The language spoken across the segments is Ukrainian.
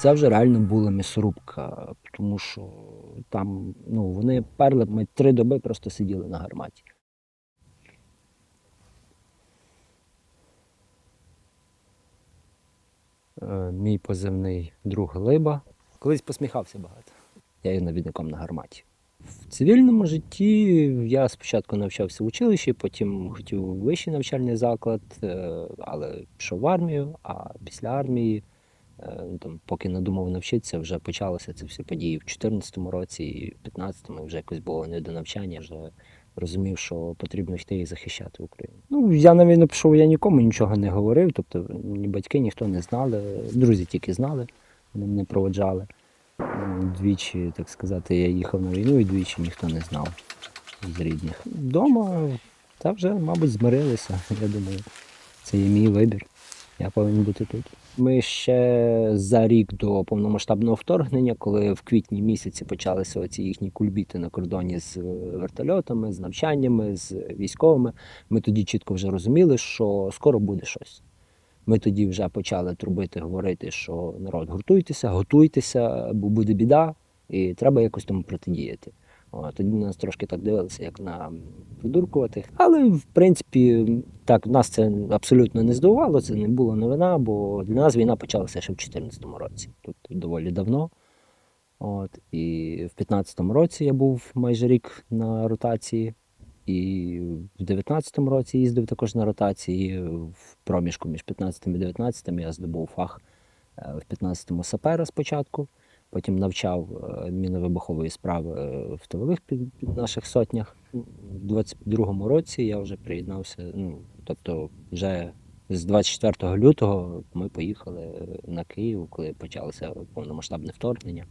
Це вже реально була м'ясорубка, тому що там ну, вони перли, ми три доби просто сиділи на гарматі. Е, Мій позивний друг Глиба. Колись посміхався багато. Я є навідником на гарматі. В цивільному житті я спочатку навчався в училищі, потім хотів вищий навчальний заклад, е, але пішов в армію, а після армії, там, поки надумав навчитися, вже почалося це всі події в 2014 році і в 2015 вже якось було не до навчання, вже розумів, що потрібно йти і захищати Україну. Ну, я на війну пішов, я нікому нічого не говорив, тобто ні батьки ніхто не знали, друзі тільки знали, вони мене проводжали. Ну, Двічі, так сказати, я їхав на війну і двічі ніхто не знав з рідних. Дома та вже, мабуть, змирилися. Я думаю, це є мій вибір. Я повинен бути тут. Ми ще за рік до повномасштабного вторгнення, коли в квітні місяці почалися оці їхні кульбіти на кордоні з е, вертольотами, з навчаннями, з військовими, ми тоді чітко вже розуміли, що скоро буде щось. Ми тоді вже почали трубити, говорити, що народ гуртуйтеся, готуйтеся, бо буде біда, і треба якось тому протидіяти. Тоді нас трошки так дивилися, як на придуркуватих. Але в принципі, так нас це абсолютно не здивувало, це не було новина, бо для нас війна почалася ще в 2014 році, тобто доволі давно. От, і в 2015 році я був майже рік на ротації. І в 19-му році їздив також на ротації. В проміжку між 15 і 19 я здобув фах е, в 15-му сапера спочатку, потім навчав е, міновибухової справи е, в тилових під, під наших сотнях. В 22-му році я вже приєднався. Ну, тобто, вже з 24 лютого ми поїхали на Київ, коли почалося повномасштабне вторгнення.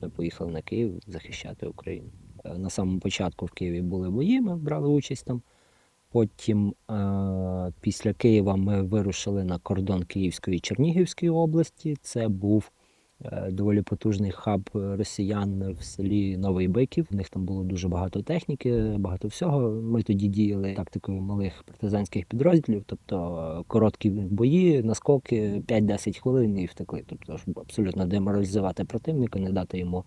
Ми поїхали на Київ захищати Україну. Е, На самому початку в Києві були бої, ми брали участь там. Потім е, після Києва ми вирушили на кордон Київської і Чернігівської області. Це був е, доволі потужний хаб росіян в селі Новий Биків. У них там було дуже багато техніки, багато всього. Ми тоді діяли тактикою малих партизанських підрозділів, тобто е, короткі бої, наскоки 5-10 хвилин і втекли. Тобто щоб абсолютно деморалізувати противника, не дати йому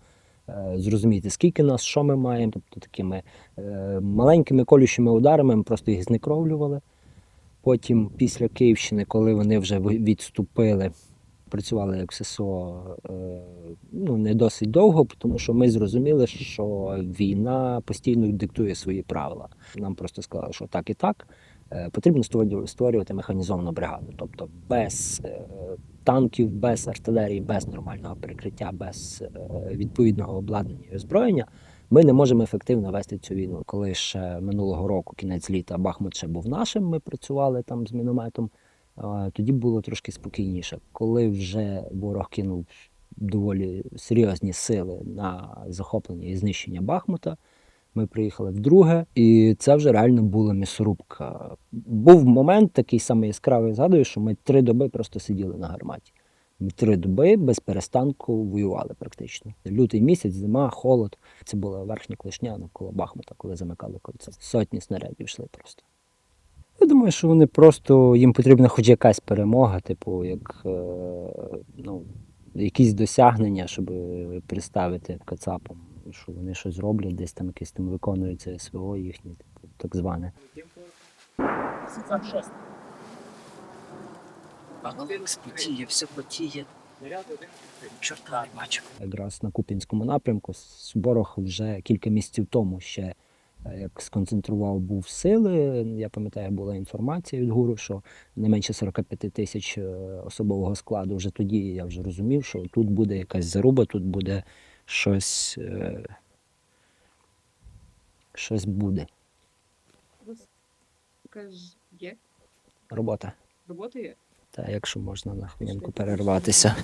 е, зрозуміти, скільки нас, що ми маємо. Тобто такими е, маленькими колючими ударами ми просто їх зникровлювали. Потім, після Київщини, коли вони вже відступили, працювали як ССО е, ну, не досить довго, тому що ми зрозуміли, що війна постійно диктує свої правила. Нам просто сказали, що так і так. е, Потрібно створювати механізовану бригаду, тобто без е, танків, без артилерії, без нормального перекриття, без відповідного обладнання і озброєння. Ми не можемо ефективно вести цю війну. Коли ще минулого року, кінець літа, Бахмут ще був нашим, ми працювали там з мінометом. Тоді було трошки спокійніше. Коли вже ворог кинув доволі серйозні сили на захоплення і знищення Бахмута, ми приїхали вдруге, і це вже реально була м'ясорубка. Був момент такий самий яскравий, згадую, що ми три доби просто сиділи на гарматі. Ми три доби без перестанку воювали практично. Лютий місяць, зима, холод. Це була верхня клешня навколо Бахмута, коли замикали кольцо. Сотні снарядів йшли просто. Думаю, що вони просто їм потрібна хоч якась перемога, типу, як е, ну, якісь досягнення, щоб представити кацапам, що вони щось роблять, десь там якесь там виконується СВО їхнє, типу, так зване. потіє, все потіє. Чорта не бачу. якраз на Куп'янському напрямку. Ворог вже кілька місяців тому ще як сконцентрував був сили. Я пам'ятаю, була інформація від гуру, що не менше 45 тисяч е, особового складу. Вже тоді я вже розумів, що тут буде якась заруба, тут буде щось. е, Щось буде. Є? Робота. Робота є? Та якщо можна на хвилинку перерватися.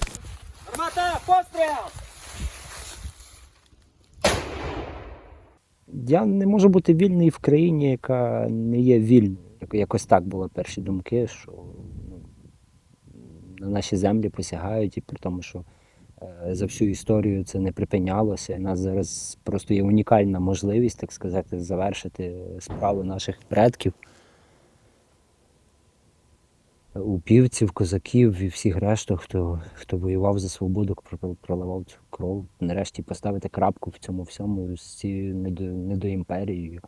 Армата, постріл! Я не можу бути вільний в країні, яка не є вільною. Якось так були перші думки, що ну, на наші землі посягають, і при тому, що е, за всю історію це не припинялося. У нас зараз просто є унікальна можливість, так сказати, завершити справу наших предків. Упівців, козаків і всіх решту, хто, хто воював за свободу, проливав цю кров. Нарешті поставити крапку в цьому всьому з цією недо, недоімперією.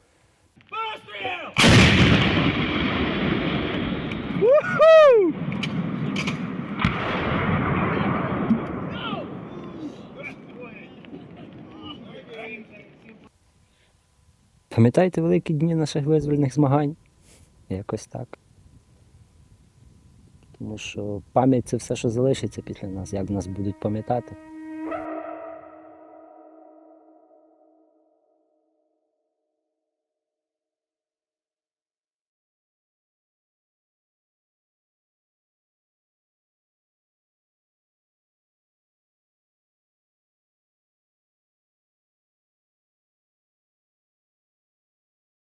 Пам'ятаєте великі дні наших визвольних змагань? Якось так. Тому що пам'ять це все, що залишиться після нас, як нас будуть пам'ятати.